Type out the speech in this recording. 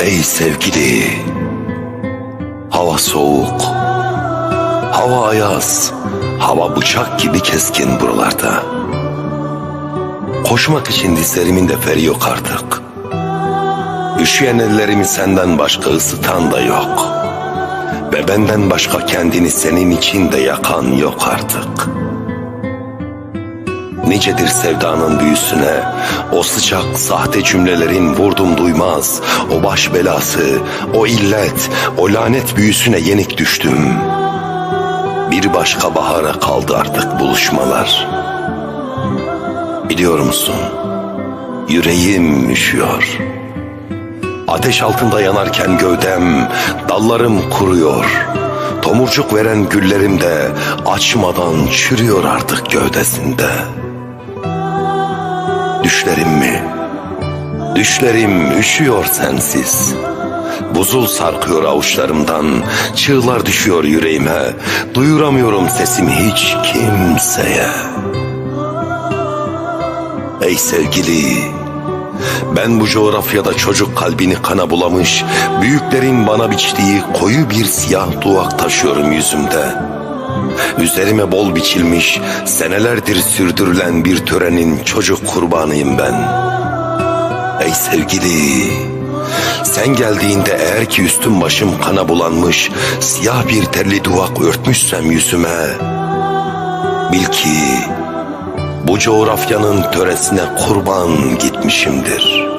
Ey sevgili, hava soğuk, hava ayaz, hava bıçak gibi keskin buralarda. Koşmak için dizlerimin de feri yok artık. Üşüyen ellerimi senden başka ısıtan da yok. Ve benden başka kendini senin için de yakan yok artık. Nicedir sevdanın büyüsüne, o sıcak sahte cümlelerin vurdum duymaz, o baş belası, o illet, o lanet büyüsüne yenik düştüm. Bir başka bahara kaldı artık buluşmalar. Biliyor musun? Yüreğim üşüyor. Ateş altında yanarken gövdem, dallarım kuruyor. Tomurcuk veren güllerim de açmadan çürüyor artık gövdesinde. Düşlerim mi? Düşlerim üşüyor sensiz. Buzul sarkıyor avuçlarımdan, çığlar düşüyor yüreğime. Duyuramıyorum sesimi hiç kimseye. Ey sevgili, ben bu coğrafyada çocuk kalbini kana bulamış, büyüklerin bana biçtiği koyu bir siyah duvak taşıyorum yüzümde. Üzerime bol biçilmiş, senelerdir sürdürülen bir törenin çocuk kurbanıyım ben. Ey sevgili, sen geldiğinde eğer ki üstüm başım kana bulanmış, siyah bir terli duvak örtmüşsem yüzüme, bil ki bu coğrafyanın töresine kurban gitmişimdir.''